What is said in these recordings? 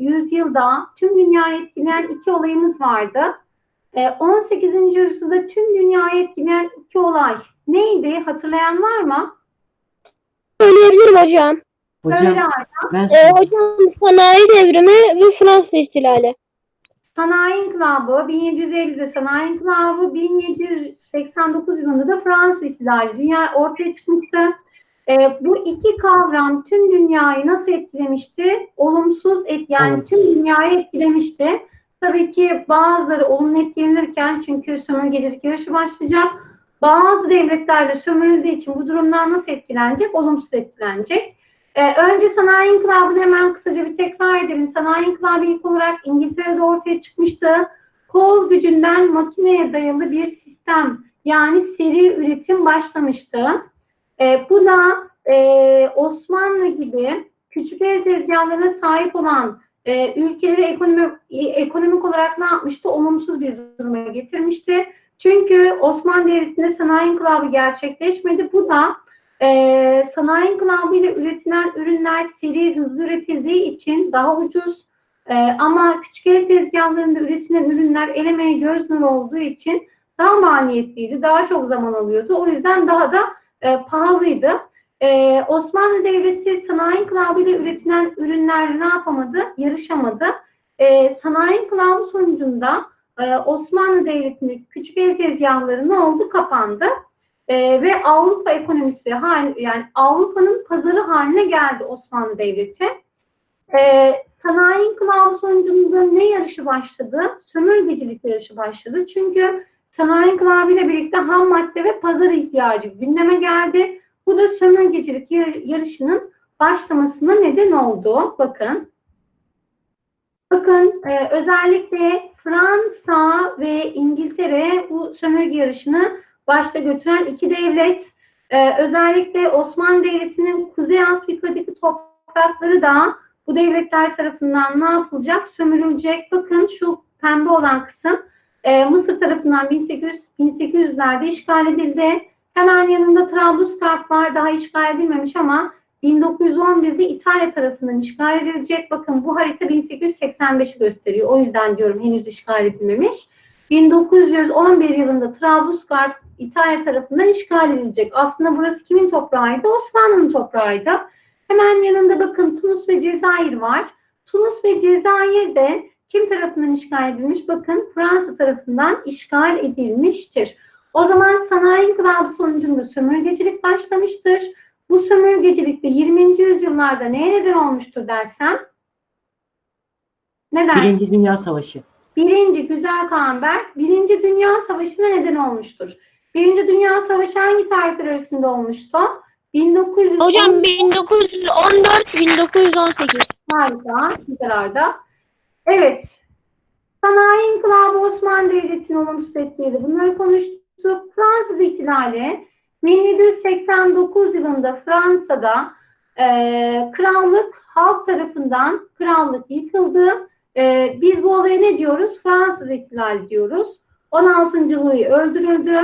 yüzyılda tüm dünyayı etkileyen iki olayımız vardı. Ee, 18. yüzyılda tüm dünyayı etkileyen iki olay neydi? Hatırlayan var mı? Söyleyebilirim hocam. Hocam ben Ee, hocam sanayi devrimi ve Fransız ihtilali. Sanayi İnkılabı 1750'de Sanayi İnkılabı 1789 yılında da Fransız İhtilali dünya ortaya çıkmıştı. Ee, bu iki kavram tüm dünyayı nasıl etkilemişti? Olumsuz et yani Evet. tüm dünyayı etkilemişti. Tabii ki bazıları olumlu etkilenirken çünkü sömürgecilik yarışı başlayacak. Bazı devletler de sömürüldüğü için bu durumdan nasıl etkilenecek? Olumsuz etkilenecek. Ee, önce sanayi inkılabını hemen kısaca bir tekrar edelim. Sanayi inkılabı ilk olarak İngiltere'de ortaya çıkmıştı. Kol gücünden makineye dayalı bir sistem yani seri üretim başlamıştı. Ee, bu da e, Osmanlı gibi küçük el tezgahlarına sahip olan e, ülkeleri ekonomi, e, ekonomik olarak ne yapmıştı? Olumsuz bir duruma getirmişti. Çünkü Osmanlı Devleti'nde sanayi inkılabı gerçekleşmedi. Bu da ee, sanayi inkılabı ile üretilen ürünler seri hızlı üretildiği için daha ucuz Ee, ama küçük el tezgahlarında üretilen ürünler el emeği göz nuru olduğu için daha maliyetliydi, daha çok zaman alıyordu. O yüzden daha da e, pahalıydı. Ee, Osmanlı Devleti sanayi ile üretilen ürünlerle ne yapamadı? Yarışamadı. Ee, sanayi inkılabı sonucunda e, Osmanlı Devleti'nin küçük el tezgahları ne oldu? Kapandı. Ee, ve Avrupa ekonomisi yani Avrupa'nın pazarı haline geldi Osmanlı Devleti. Ee, sanayi inkılabı sonucunda ne yarışı başladı? Sömürgecilik yarışı başladı. Çünkü sanayi inkılabı ile birlikte ham madde ve pazar ihtiyacı gündeme geldi. Bu da sömürgecilik yar- yarışının başlamasına neden oldu. Bakın. Bakın e, özellikle Fransa ve İngiltere bu sömürge yarışını başta götüren iki devlet. Ee, özellikle Osmanlı Devleti'nin Kuzey Afrika'daki toprakları da bu devletler tarafından ne yapılacak? Sömürülecek. Bakın şu pembe olan kısım e, Mısır tarafından 1800 1800'lerde işgal edildi. Hemen yanında Trablusgarp var. Daha işgal edilmemiş ama 1911'de İtalya tarafından işgal edilecek. Bakın bu harita 1885'i gösteriyor. O yüzden diyorum henüz işgal edilmemiş. 1911 yılında Trablusgarp İtalya tarafından işgal edilecek. Aslında burası kimin toprağıydı? Osmanlı'nın toprağıydı. Hemen yanında bakın Tunus ve Cezayir var. Tunus ve Cezayir de kim tarafından işgal edilmiş? Bakın Fransa tarafından işgal edilmiştir. O zaman sanayi inkılabı sonucunda sömürgecilik başlamıştır. Bu sömürgecilik de 20. yüzyıllarda neye neden olmuştur dersem? Ne dersin? Birinci Dünya Savaşı. Birinci Güzel Kamber, Birinci Dünya Savaşı'na neden olmuştur. Birinci Dünya Savaşı hangi tarihler arasında olmuştu? 1910 Hocam 1914 1918. harika, güzelarda. Evet. Sanayi İnkılabı Osmanlı Devleti'ni olumsuz etkiledi. Bunları konuştuk. Fransız İhtilali 1789 yılında Fransa'da e, krallık halk tarafından krallık yıkıldı. E, biz bu olaya ne diyoruz? Fransız İhtilali diyoruz. 16. Louis öldürüldü.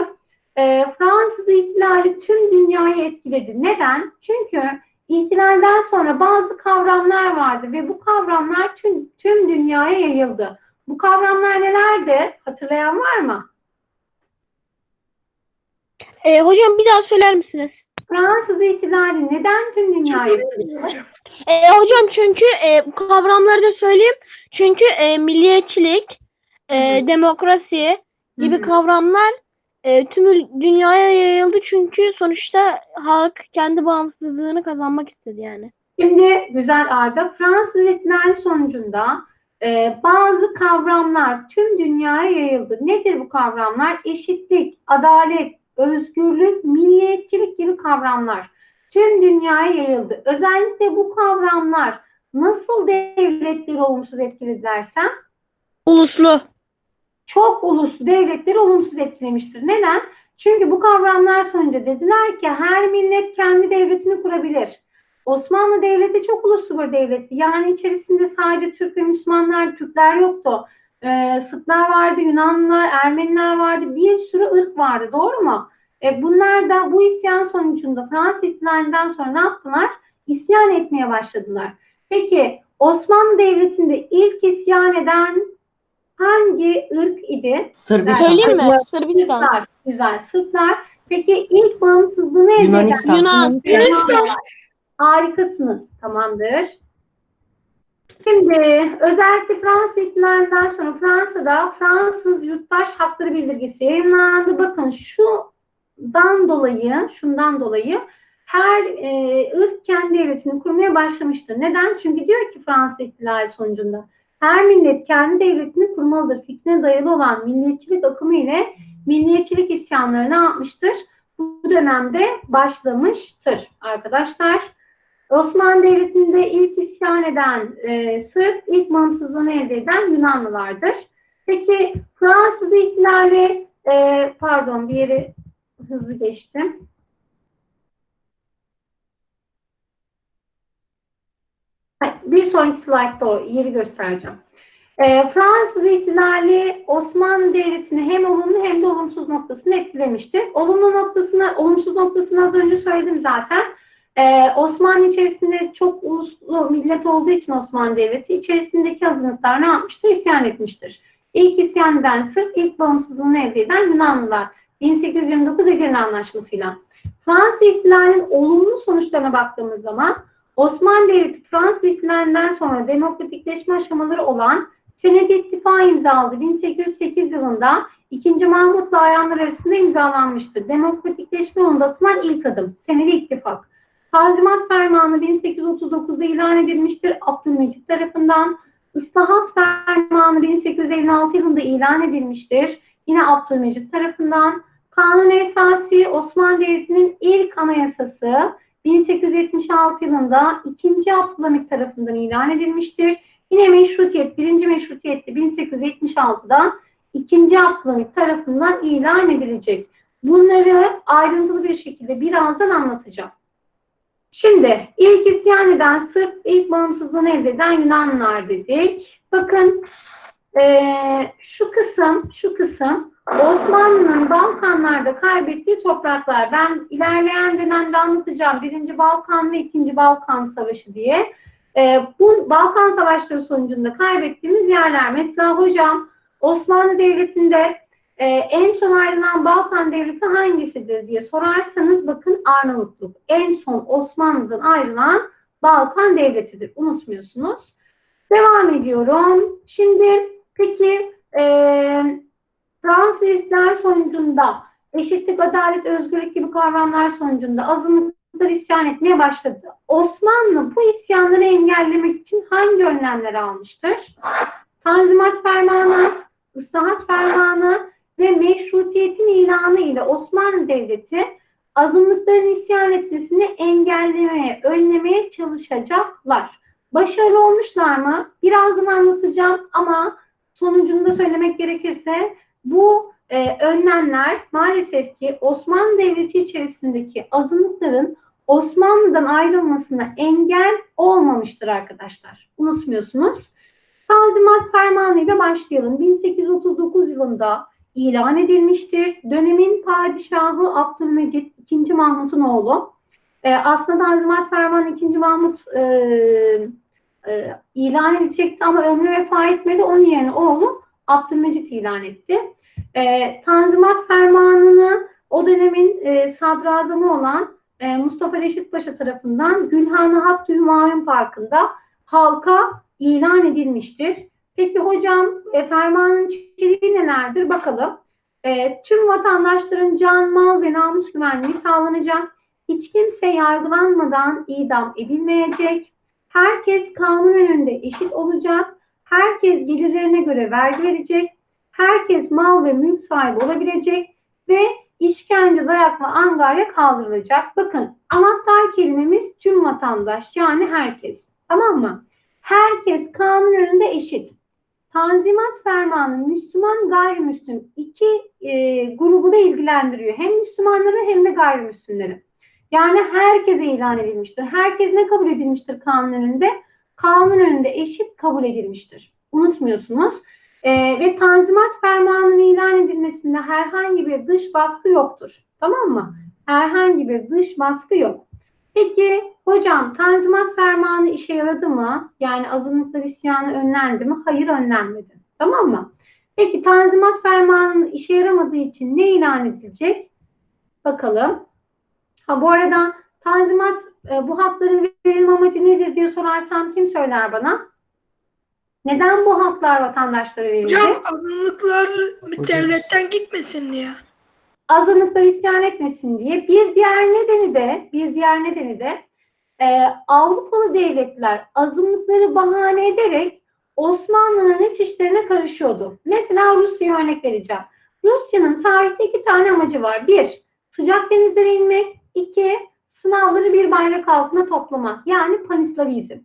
E, Fransız İhtilali tüm dünyayı etkiledi. Neden? Çünkü İhtilalden sonra bazı kavramlar vardı ve bu kavramlar tüm, tüm dünyaya yayıldı. Bu kavramlar nelerdi? Hatırlayan var mı? Ee, hocam bir daha söyler misiniz? Fransız ihtilali neden tüm dünyaya yayıldı? Ee, hocam çünkü e, bu kavramları da söyleyeyim. Çünkü e, milliyetçilik, e, Hı hı. demokrasi gibi Hı hı. kavramlar e, tüm dünyaya yayıldı. Çünkü sonuçta halk kendi bağımsızlığını kazanmak istedi yani. Şimdi güzel Arda, Fransız ihtilali sonucunda e, bazı kavramlar tüm dünyaya yayıldı. Nedir bu kavramlar? Eşitlik, adalet, özgürlük, milliyetçilik gibi kavramlar tüm dünyaya yayıldı. Özellikle bu kavramlar nasıl devletleri olumsuz etkiledi dersem Uluslu. Çok uluslu devletleri olumsuz etkilemiştir. Neden? Çünkü bu kavramlar sonucu dediler ki her millet kendi devletini kurabilir. Osmanlı Devleti çok uluslu bir devletti. Yani içerisinde sadece Türk ve Müslümanlar, Türkler yoktu. Ee, Sırplar vardı, Yunanlılar, Ermeniler vardı. Bir sürü ırk vardı. Doğru mu? E, bunlar da bu isyan sonucunda Fransız ihtilalinden sonra ne yaptılar? İsyan etmeye başladılar. Peki Osmanlı Devleti'nde ilk isyan eden hangi ırk idi? Sırbistan. Söyleyeyim mi? Sırbistan. Sırplar. Güzel. Sırplar. Peki ilk bağımsızlığını elde Yunanistan. Yunan. Yunanlılar. Harikasınız. Tamamdır. Şimdi özellikle Fransız ihtilalinden sonra Fransa'da Fransız Yurttaş Hakları Bildirgesi yayınlandı. Bakın şundan dolayı, şundan dolayı her e, ırk kendi devletini kurmaya başlamıştır. Neden? Çünkü diyor ki Fransız ihtilali sonucunda her millet kendi devletini kurmalıdır. Fikrine dayalı olan milliyetçilik akımı ile milliyetçilik isyanları ne yapmıştır? Bu dönemde başlamıştır arkadaşlar. Osmanlı Devleti'nde ilk isyan eden e, Sırp, ilk bağımsızlığını elde eden Yunanlılardır. Peki Fransız ihtilali, e, pardon bir yeri hızlı geçtim. Bir sonraki slaytta o yeri göstereceğim. E, Fransız ihtilali Osmanlı Devleti'ni hem olumlu hem de olumsuz noktasını etkilemiştir. Olumlu noktasını, olumsuz noktasını az önce söyledim zaten. Ee, Osmanlı içerisinde çok uluslu millet olduğu için Osmanlı Devleti içerisindeki azınlıklar ne yapmıştır? İsyan etmiştir. İlk isyan eden Sırp, ilk bağımsızlığını elde eden Yunanlılar. 1829 Edirne Anlaşması'yla. Fransız ihtilalinin olumlu sonuçlarına baktığımız zaman Osmanlı Devleti Fransız ihtilalinden sonra demokratikleşme aşamaları olan Senet İttifakı imzaladı. 1808 yılında 2. Mahmut'la ayanlar arasında imzalanmıştır. Demokratikleşme yolunda atılan ilk adım. Senedi İttifak. Tanzimat Fermanı 1839'da ilan edilmiştir Abdülmecit tarafından. Islahat Fermanı 1856 yılında ilan edilmiştir. Yine Abdülmecit tarafından. Kanun Esası Osmanlı Devleti'nin ilk anayasası 1876 yılında 2. Abdülhamit tarafından ilan edilmiştir. Yine meşrutiyet, 1. meşrutiyette 1876'da 2. Abdülhamit tarafından ilan edilecek. Bunları ayrıntılı bir şekilde birazdan anlatacağım. Şimdi ilk isyan eden Sırp, ilk bağımsızlığını elde eden Yunanlılar dedik. Bakın eee, şu kısım, şu kısım Osmanlı'nın Balkanlarda kaybettiği topraklar. Ben ilerleyen dönemde anlatacağım. Birinci Balkan ve ikinci Balkan Savaşı diye. Eee, bu Balkan Savaşları sonucunda kaybettiğimiz yerler. Mesela hocam Osmanlı Devleti'nde ee, en son ayrılan Balkan Devleti hangisidir diye sorarsanız bakın Arnavutluk. En son Osmanlı'dan ayrılan Balkan Devleti'dir. Unutmuyorsunuz. Devam ediyorum. Şimdi peki e, Fransız sonucunda eşitlik, adalet, özgürlük gibi kavramlar sonucunda azınlıklar isyan etmeye başladı. Osmanlı bu isyanları engellemek için hangi önlemler almıştır? Tanzimat Fermanı, Islahat Fermanı, ve meşrutiyetin ilanı ile Osmanlı Devleti azınlıkların isyan etmesini engellemeye, önlemeye çalışacaklar. Başarılı olmuşlar mı? Birazdan anlatacağım ama sonucunda söylemek gerekirse bu e, önlemler maalesef ki Osmanlı Devleti içerisindeki azınlıkların Osmanlı'dan ayrılmasına engel olmamıştır arkadaşlar. Unutmuyorsunuz. Tanzimat Fermanı ile başlayalım. 1839 yılında ilan edilmiştir. Dönemin padişahı Abdülmecit II. Mahmut'un oğlu. E, aslında Tanzimat Fermanı II. Mahmut e, e, ilan edecekti ama ömrü vefa etmedi. Onun yerine oğlu Abdülmecit ilan etti. E, Tanzimat Fermanı'nı o dönemin e, sadrazamı olan e, Mustafa Reşit Paşa tarafından Gülhane Hattü Hümayun Parkı'nda halka ilan edilmiştir. Peki hocam e, fermanın içeriği nelerdir? Bakalım. E, tüm vatandaşların can, mal ve namus güvenliği sağlanacak. Hiç kimse yargılanmadan idam edilmeyecek. Herkes kanun önünde eşit olacak. Herkes gelirlerine göre vergi verecek. Herkes mal ve mülk sahibi olabilecek ve işkence, dayak angarya kaldırılacak. Bakın anahtar kelimemiz tüm vatandaş yani herkes. Tamam mı? Herkes kanun önünde eşit. Tanzimat Fermanı Müslüman gayrimüslim iki e, grubu da ilgilendiriyor. Hem Müslümanları hem de gayrimüslimleri. Yani herkese ilan edilmiştir. Herkes ne kabul edilmiştir kanun önünde? Kanun önünde eşit kabul edilmiştir. Unutmuyorsunuz. E, ve Tanzimat Fermanı'nın ilan edilmesinde herhangi bir dış baskı yoktur. Tamam mı? Herhangi bir dış baskı yok. Peki hocam Tanzimat Fermanı işe yaradı mı? Yani azınlıklar isyanı önlendi mi? Hayır önlenmedi. Tamam mı? Peki Tanzimat Fermanı işe yaramadığı için ne ilan edilecek? Bakalım. Ha bu arada Tanzimat e, bu hakların verilme amacı nedir diye sorarsam kim söyler bana? Neden bu haklar vatandaşlara verildi? Hocam azınlıklar devletten gitmesin diye. azınlıklar isyan etmesin diye. Bir diğer nedeni de, bir diğer nedeni de e, Avrupalı devletler azınlıkları bahane ederek Osmanlı'nın iç işlerine karışıyordu. Mesela Rusya'ya örnek vereceğim. Rusya'nın tarihte iki tane amacı var. Bir, sıcak denizlere inmek. iki sınavları bir bayrak altına toplamak. Yani panislavizm.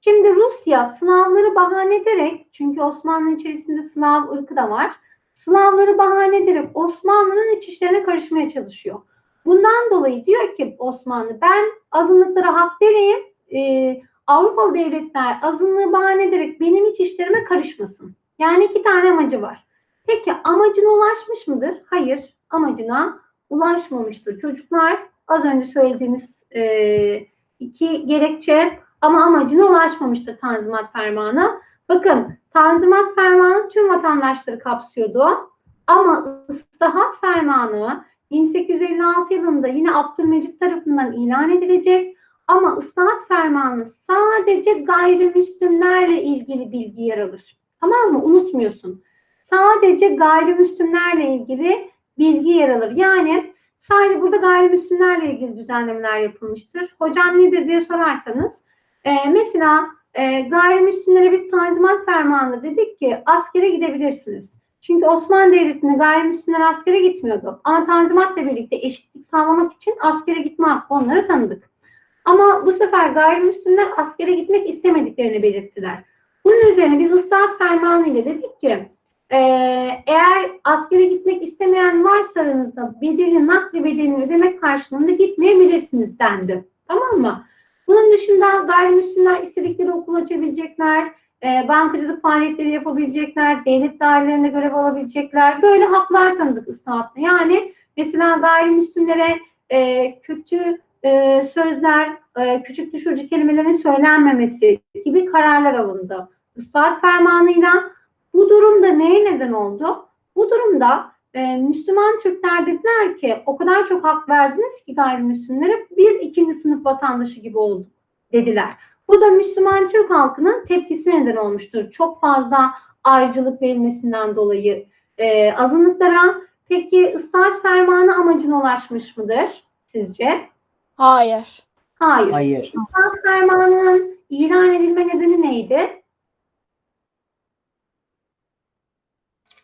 Şimdi Rusya sınavları bahane ederek, çünkü Osmanlı içerisinde Slav ırkı da var. Slavları bahane ederek Osmanlı'nın iç işlerine karışmaya çalışıyor. Bundan dolayı diyor ki Osmanlı ben azınlıklara hak vereyim. Ee, Avrupalı devletler azınlığı bahane ederek benim iç işlerime karışmasın. Yani iki tane amacı var. Peki amacına ulaşmış mıdır? Hayır, amacına ulaşmamıştır. Çocuklar az önce söylediğimiz e, iki gerekçe ama amacına ulaşmamıştır Tanzimat Fermanı. Bakın Tanzimat Fermanı tüm vatandaşları kapsıyordu. Ama ıslahat fermanı 1856 yılında yine Abdülmecit tarafından ilan edilecek. Ama ıslahat fermanı sadece gayrimüslimlerle ilgili bilgi yer alır. Tamam mı? Unutmuyorsun. Sadece gayrimüslimlerle ilgili bilgi yer alır. Yani sadece burada gayrimüslimlerle ilgili düzenlemeler yapılmıştır. Hocam nedir diye sorarsanız e, mesela e, gayrimüslimlere biz Tanzimat Fermanı dedik ki askere gidebilirsiniz. Çünkü Osmanlı Devleti'nde gayrimüslimler askere gitmiyordu. Ama Tanzimat'la birlikte eşitlik sağlamak için askere gitme hakkı onları tanıdık. Ama bu sefer gayrimüslimler askere gitmek istemediklerini belirttiler. Bunun üzerine biz ıslahat fermanı ile dedik ki e, eğer askere gitmek istemeyen varsa aranızda bedeli, nakli bedelini ödemek karşılığında gitmeyebilirsiniz dendi. Tamam mı? Bunun dışında gayrimüslimler istedikleri okul açabilecekler, e, bankacılık faaliyetleri yapabilecekler, devlet dairelerine görev alabilecekler. Böyle haklar tanıdık ıslahatla. Yani mesela gayrimüslimlere e, kötü e, sözler, e, küçük düşürücü kelimelerin söylenmemesi gibi kararlar alındı. Islahat fermanıyla bu durumda neye neden oldu? Bu durumda e, Müslüman Türkler dediler ki o kadar çok hak verdiniz ki gayrimüslimlere biz ikinci sınıf vatandaşı gibi olduk dediler. Bu da Müslüman Türk halkının tepkisi neden olmuştur. Çok fazla ayrıcalık verilmesinden dolayı e, azınlıklara. Peki ıslahat fermanı amacına ulaşmış mıdır sizce? Hayır. Hayır. Hayır. Islahat fermanının ilan edilme nedeni neydi?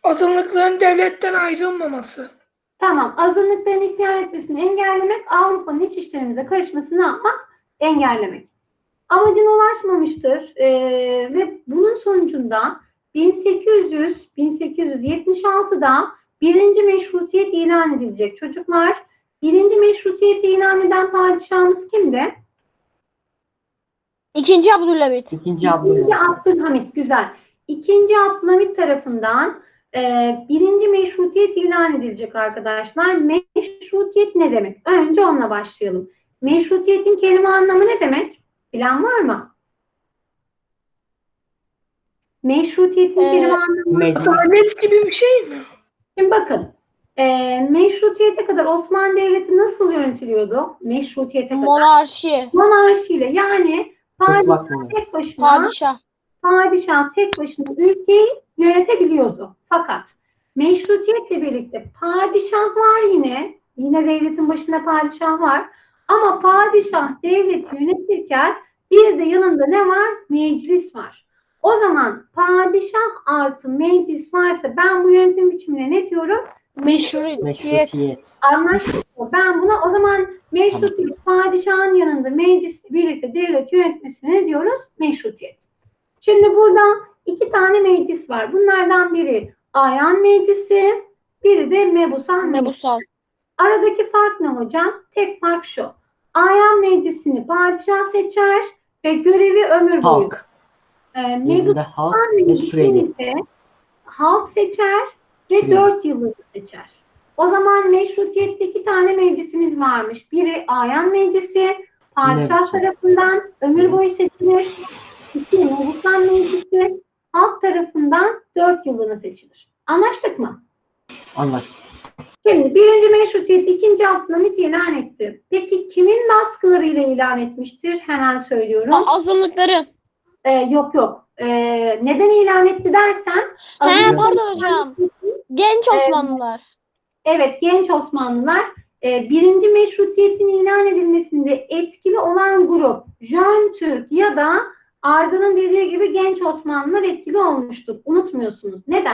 Azınlıkların devletten ayrılmaması. Tamam. Azınlıkların isyan etmesini engellemek, Avrupa'nın iç işlerimize karışmasını yapmak? Engellemek. Amacına ulaşmamıştır ee, ve bunun sonucunda 1800 1876'da birinci meşrutiyet ilan edilecek çocuklar. Birinci meşrutiyeti ilan eden padişahımız kimdi? İkinci Abdülhamit. İkinci İkinci Abdülhamit. Abdülhamit güzel. İkinci Abdülhamit tarafından e, birinci meşrutiyet ilan edilecek arkadaşlar. Meşrutiyet ne demek? Önce onunla başlayalım. Meşrutiyetin kelime anlamı ne demek? Bilen var mı? Meşrutiyetin Ee, kelime anlamı Meclis. Adalet gibi bir şey mi? Şimdi bakın. E, meşrutiyete kadar Osmanlı Devleti nasıl yönetiliyordu? Meşrutiyete kadar. Monarşi. Monarşiyle yani padişah tek başına Padişah. Padişah tek başına ülkeyi yönetebiliyordu. Fakat meşrutiyetle birlikte padişah var yine, yine devletin başında padişah var. Ama padişah devleti yönetirken bir de yanında ne var? Meclis var. O zaman padişah artı meclis varsa ben bu yönetim biçimine ne diyorum? Meşrutiyet. Meşrutiyet. Anlaştık mı? Ben buna o zaman meşrutiyet padişahın yanında meclisle birlikte devlet yönetmesine ne diyoruz? Meşrutiyet. Şimdi burada iki tane meclis var. Bunlardan biri Ayan Meclisi, biri de Mebusan Meclisi. Aradaki fark ne hocam? Tek fark şu. Ayan Meclisi'ni padişah seçer ve görevi ömür boyu. Halk. Ee, Yerinde Mebusan Meclisi'ni süreli. ise halk seçer ve Süreli. 4 yıllık seçer. O zaman meşrutiyette iki tane meclisimiz varmış. Biri Ayan Meclisi, Padişah tarafından ömür boyu seçilir. İki, Mebusan Meclisi halk tarafından dört yıllığına seçilir. Anlaştık mı? Anlaştık. Şimdi birinci meşrutiyet ikinci Abdülhamit ilan etti. Peki kimin baskılarıyla ilan etmiştir? Hemen söylüyorum. A- azınlıkları. Ee, yok yok. Ee, neden ilan etti dersen He pardon hocam. Genç Osmanlılar. Evet genç Osmanlılar e, birinci meşrutiyetin ilan edilmesinde etkili olan grup Jön Türk ya da Arda'nın dediği gibi genç Osmanlılar etkili olmuştur. Unutmuyorsunuz. Neden?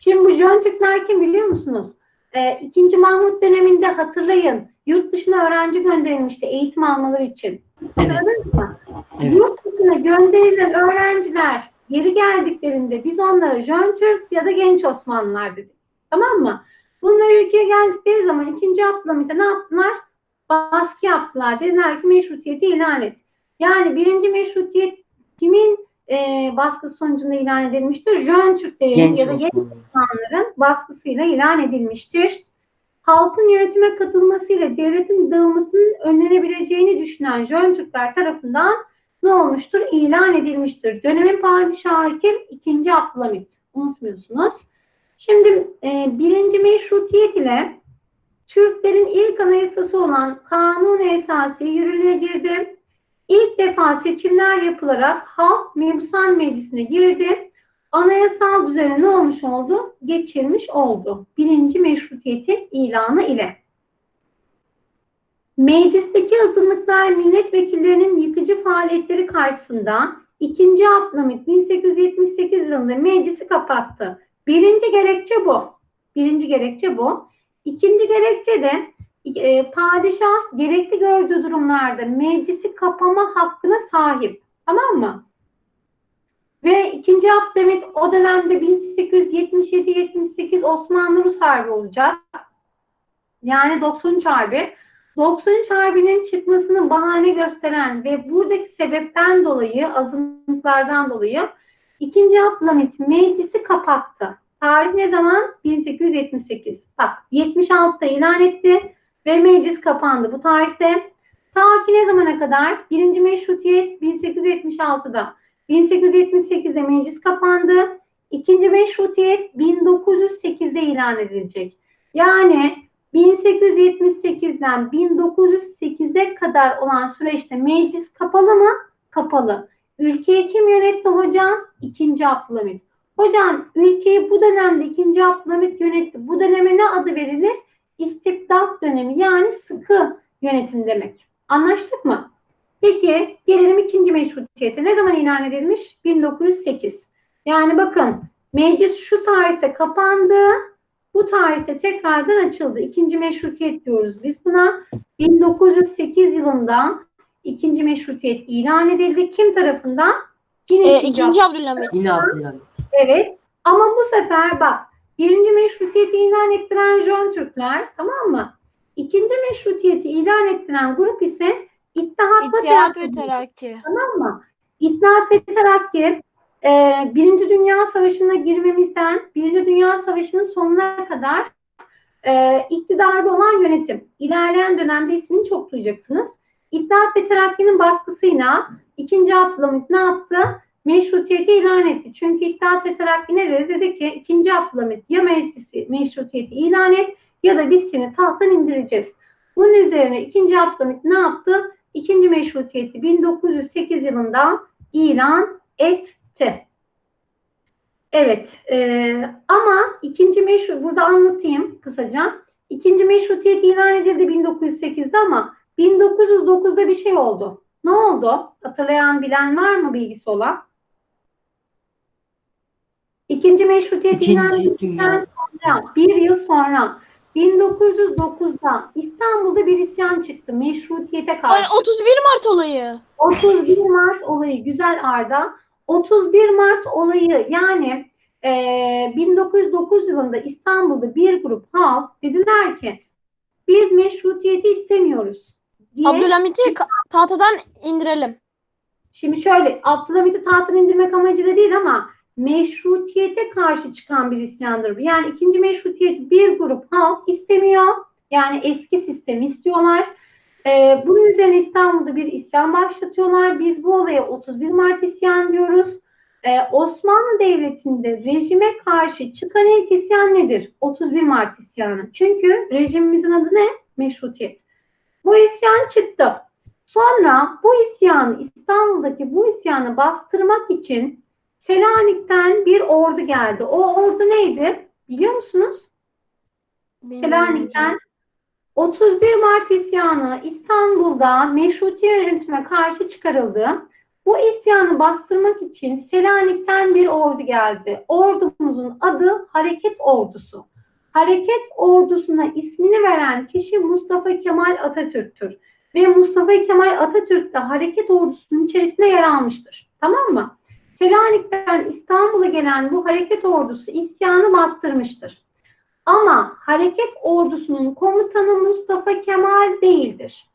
Şimdi bu Jön Türkler kim biliyor musunuz? E, İkinci Mahmut döneminde hatırlayın yurt dışına öğrenci gönderilmişti eğitim almaları için. Hatırladınız mı? Evet. Yurt dışına gönderilen öğrenciler geri geldiklerinde biz onlara Jön Türk ya da genç Osmanlılar dedik. Tamam mı? Bunlar ülkeye geldikleri zaman ikinci Abdülhamit'e ne yaptılar? Baskı yaptılar. Dediler ki meşrutiyeti ilan et. Yani birinci meşrutiyet kimin e, baskısı sonucunda ilan edilmiştir? Jön Türklerin Genç ya da genç. Osmanlıların baskısıyla ilan edilmiştir. Halkın yönetime katılmasıyla devletin dağılmasının önlenebileceğini düşünen Jön Türkler tarafından ne olmuştur? İlan edilmiştir. Dönemin padişahı kim? İkinci Abdülhamit. Unutmuyorsunuz. Şimdi e, birinci meşrutiyet ile Türklerin ilk anayasası olan Kanun Esası yürürlüğe girdi. İlk defa seçimler yapılarak halk mebusan meclisine girdi. Anayasal düzene ne olmuş oldu? Geçirmiş oldu. Birinci meşrutiyetin ilanı ile. Meclisteki azınlıklar milletvekillerinin yıkıcı faaliyetleri karşısında 2. Abdülhamit 1878 yılında meclisi kapattı. Birinci gerekçe bu. Birinci gerekçe bu. İkinci gerekçe de e, padişah gerekli gördüğü durumlarda meclisi kapama hakkına sahip. Tamam mı? Ve ikinci Abdülhamit o dönemde 1877-78 Osmanlı-Rus Harbi olacak. Yani 93 Harbi. 93 Harbi'nin çıkmasını bahane gösteren ve buradaki sebepten dolayı, azınlıklardan dolayı ikinci Abdülhamit meclisi kapattı. Tarih ne zaman? 1878. Bak 76'da ilan etti ve meclis kapandı bu tarihte. Ta ki ne zamana kadar? Birinci meşrutiyet 1876'da. 1878'de meclis kapandı. İkinci meşrutiyet 1908'de ilan edilecek. Yani 1878'den 1908'e kadar olan süreçte meclis kapalı mı? Kapalı. Ülkeyi kim yönetti hocam? İkinci Abdülhamit. Hocam ülkeyi bu dönemde ikinci Abdülhamit yönetti. Bu döneme ne adı verilir? İstibdat dönemi yani sıkı yönetim demek. Anlaştık mı? Peki gelelim ikinci meşrutiyete. Ne zaman ilan edilmiş? 1908. Yani bakın meclis şu tarihte kapandı. Bu tarihte tekrardan açıldı. İkinci meşrutiyet diyoruz biz buna. 1908 yılında ikinci meşrutiyet ilan edildi. Kim tarafından? Yine Ee, ikinci ikinci Abdülhamit. Yine Abdülhamit. Evet. Ama bu sefer bak birinci meşrutiyeti ilan ettiren Jön Türkler tamam mı? İkinci meşrutiyeti ilan ettiren grup ise İttihat ve Terakki. Terakki. Tamam mı? İttihat ve Terakki e, Birinci Dünya Savaşı'na girmemizden Birinci Dünya Savaşı'nın sonuna kadar e, iktidarda olan yönetim. İlerleyen dönemde ismini çok duyacaksınız. İttihat ve Terakki'nin baskısıyla ikinci Abdülhamit ne yaptı? Meşrutiyeti ilan etti. Çünkü İttihat ve Terakki ne dedi? Dedi ki ikinci Abdülhamit ya meclisi meşrutiyeti ilan et ya da biz seni tahttan indireceğiz. Bunun üzerine ikinci Abdülhamit ne yaptı? İkinci meşrutiyeti 1908 yılında ilan etti. Evet e, ama ikinci meşru burada anlatayım kısaca. İkinci meşrutiyet ilan edildi 1908'de ama 1909'da bir şey oldu. Ne oldu? Hatırlayan bilen var mı bilgisi olan? İkinci meşrutiyet ilan edildikten sonra, bir yıl sonra 1909'da İstanbul'da bir isyan çıktı meşrutiyete Ay, karşı. 31 Mart olayı. 31 Mart olayı güzel Arda. 31 Mart olayı yani e, 1909 yılında İstanbul'da bir grup halk dediler ki biz meşrutiyeti istemiyoruz diye. Abdülhamit'i tahtadan indirelim. Şimdi şöyle Abdülhamit'i tahttan indirmek amacıyla değil ama meşrutiyete karşı çıkan bir isyandır. Yani ikinci meşrutiyet bir grup halk istemiyor. Yani eski sistemi istiyorlar. Ee, bunun üzerine İstanbul'da bir isyan başlatıyorlar. Biz bu olaya 31 Mart isyan diyoruz. Ee, Osmanlı Devleti'nde rejime karşı çıkan ilk isyan nedir? 31 Mart isyanı. Çünkü rejimimizin adı ne? Meşrutiyet. Bu isyan çıktı. Sonra bu isyanı, İstanbul'daki bu isyanı bastırmak için Selanik'ten bir ordu geldi. O ordu neydi? Biliyor musunuz? Selanik'ten 31 Mart isyanı İstanbul'da meşrutiye yönetime karşı çıkarıldı. Bu isyanı bastırmak için Selanik'ten bir ordu geldi. Ordumuzun adı Hareket Ordusu. Hareket Ordusu'na ismini veren kişi Mustafa Kemal Atatürk'tür. Ve Mustafa Kemal Atatürk de Hareket Ordusu'nun içerisinde yer almıştır. Tamam mı? Selanik'ten İstanbul'a gelen bu Hareket Ordusu isyanı bastırmıştır. Ama hareket ordusunun komutanı Mustafa Kemal değildir.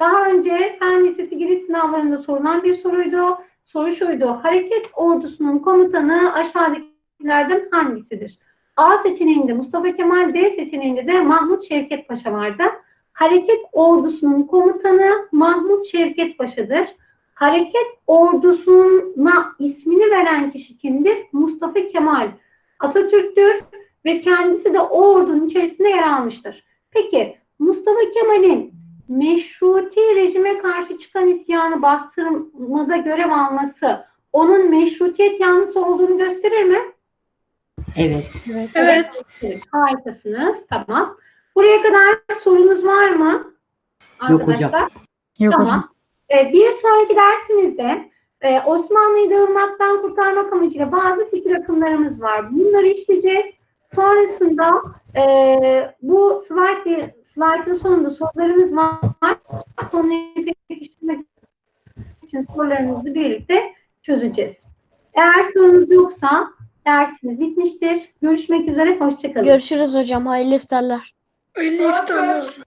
Daha önce Fen Lisesi giriş sınavlarında sorulan bir soruydu. Soru şuydu. Hareket ordusunun komutanı aşağıdakilerden hangisidir? A seçeneğinde Mustafa Kemal, D seçeneğinde de Mahmut Şevket Paşa vardı. Hareket ordusunun komutanı Mahmut Şevket Paşa'dır. Hareket ordusuna ismini veren kişi kimdir? Mustafa Kemal Atatürk'tür ve kendisi de o ordunun içerisinde yer almıştır. Peki Mustafa Kemal'in meşruti rejime karşı çıkan isyanı bastırmada görev alması onun meşrutiyet yanlısı olduğunu gösterir mi? Evet. Evet. Evet. Evet, harikasınız. Tamam. Buraya kadar sorunuz var mı? Yok hocam. Arkadaşlar? Yok Tamam. hocam. Ee, bir sonraki dersimizde e, Osmanlı'yı dağılmaktan kurtarmak amacıyla bazı fikir akımlarımız var. Bunları işleyeceğiz. Sonrasında e, bu slide, slide'ın sonunda sorularımız var. Konuyu pekiştirmek için sorularımızı birlikte çözeceğiz. Eğer sorunuz yoksa dersimiz bitmiştir. Görüşmek üzere. Hoşçakalın. Görüşürüz hocam. Hayırlı iftarlar. Hayırlı iftarlar.